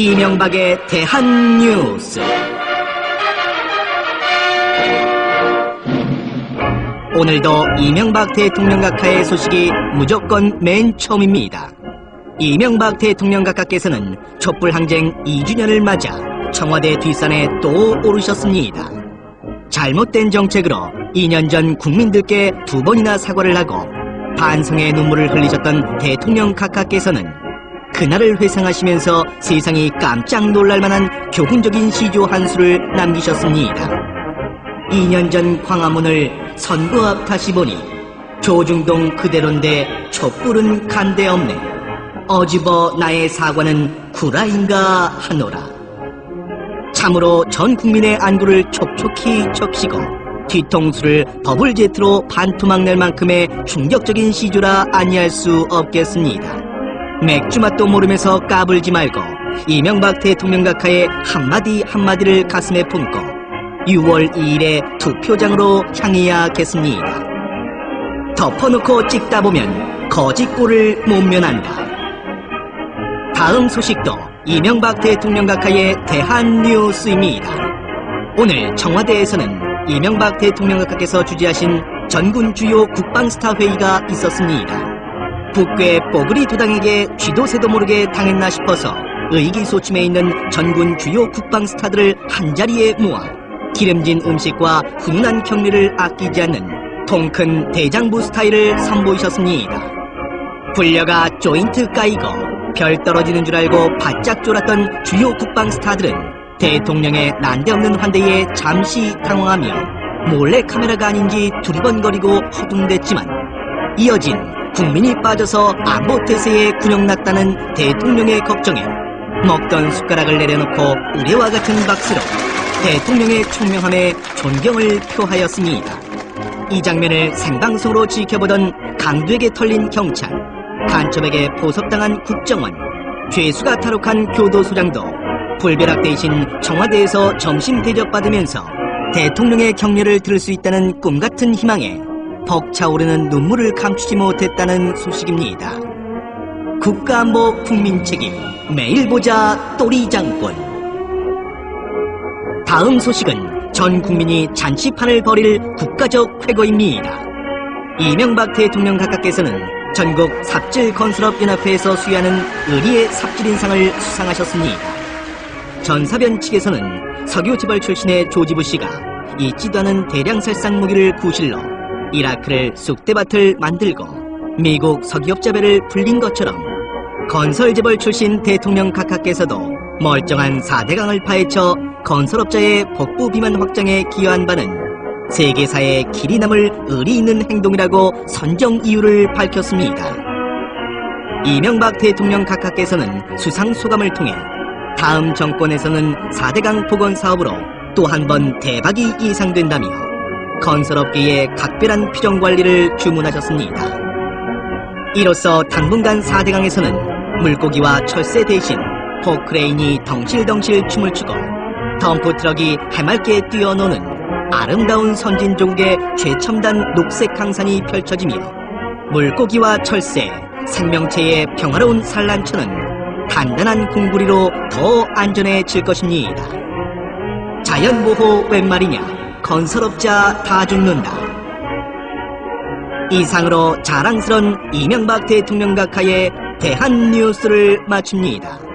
이명박의 대한 뉴스 오늘도 이명박 대통령 각하의 소식이 무조건 맨 처음입니다. 이명박 대통령 각하께서는 촛불 항쟁 2주년을 맞아 청와대 뒷산에 또 오르셨습니다. 잘못된 정책으로 2년 전 국민들께 두 번이나 사과를 하고 반성의 눈물을 흘리셨던 대통령 각하께서는 그날을 회상하시면서 세상이 깜짝 놀랄 만한 교훈적인 시조 한 수를 남기셨습니다. 2년 전 광화문을 선거 앞 다시 보니 조중동 그대로인데 촛불은 간데 없네. 어집어 나의 사과는 구라인가 하노라. 참으로 전 국민의 안구를 촉촉히 적시고 뒤통수를 버블제트로 반토막 낼 만큼의 충격적인 시조라 아니할 수 없겠습니다. 맥주 맛도 모르면서 까불지 말고 이명박 대통령 각하의 한마디 한마디를 가슴에 품고 6월 2일에 투표장으로 향해야겠습니다. 덮어놓고 찍다 보면 거짓골을 못 면한다. 다음 소식도 이명박 대통령 각하의 대한 뉴스입니다. 오늘 청와대에서는 이명박 대통령 각하께서 주재하신 전군 주요 국방스타 회의가 있었습니다. 북괴 뽀글이 두 당에게 쥐도 새도 모르게 당했나 싶어서 의기소침해 있는 전군 주요 국방 스타들을 한자리에 모아 기름진 음식과 훈훈한 격리를 아끼지 않는 통큰 대장부 스타일을 선보이셨습니다. 불려가 조인트 까이고 별 떨어지는 줄 알고 바짝 졸았던 주요 국방 스타들은 대통령의 난데없는 환대에 잠시 당황하며 몰래 카메라가 아닌지 두리번거리고 허둥댔지만 이어진 국민이 빠져서 안보 태세에 균형났다는 대통령의 걱정에 먹던 숟가락을 내려놓고 의뢰와 같은 박수로 대통령의 총명함에 존경을 표하였습니다. 이 장면을 생방송으로 지켜보던 강두에게 털린 경찰, 간첩에게 보석당한 국정원, 죄수가 탈옥한 교도소장도 불벼락 대신 청와대에서 점심 대접받으면서 대통령의 격려를 들을 수 있다는 꿈같은 희망에 벅차오르는 눈물을 감추지 못했다는 소식입니다. 국가안보 국민 책임 매일 보자 또리장군 다음 소식은 전 국민이 잔치판을 벌일 국가적 쾌거입니다. 이명박 대통령 각하께서는 전국 삽질 건설업 연합회에서 수여하는 의리의 삽질 인상을 수상하셨습니다. 전사변 측에서는 석유 재벌 출신의 조지부 씨가 있지도 않은 대량 살상 무기를 구실로 이라크를 쑥대밭을 만들고 미국 석유업자배를 불린 것처럼 건설재벌 출신 대통령 각하께서도 멀쩡한 4대강을 파헤쳐 건설업자의 복부 비만 확장에 기여한 바는 세계사에 길이 남을 의리 있는 행동이라고 선정 이유를 밝혔습니다. 이명박 대통령 각하께서는 수상 소감을 통해 다음 정권에서는 4대강 복원 사업으로 또 한 번 대박이 예상된다며 건설업계의 각별한 피정 관리를 주문하셨습니다. 이로써 당분간 4대강에서는 물고기와 철새 대신 포크레인이 덩실덩실 춤을 추고 덤프트럭이 해맑게 뛰어노는 아름다운 선진종국의 최첨단 녹색 강산이 펼쳐지며 물고기와 철새, 생명체의 평화로운 산란처는 단단한 공구리로 더 안전해질 것입니다. 자연보호 웬 말이냐? 건설업자 다 죽는다. 이상으로 자랑스런 이명박 대통령 각하의 대한뉴스를 마칩니다.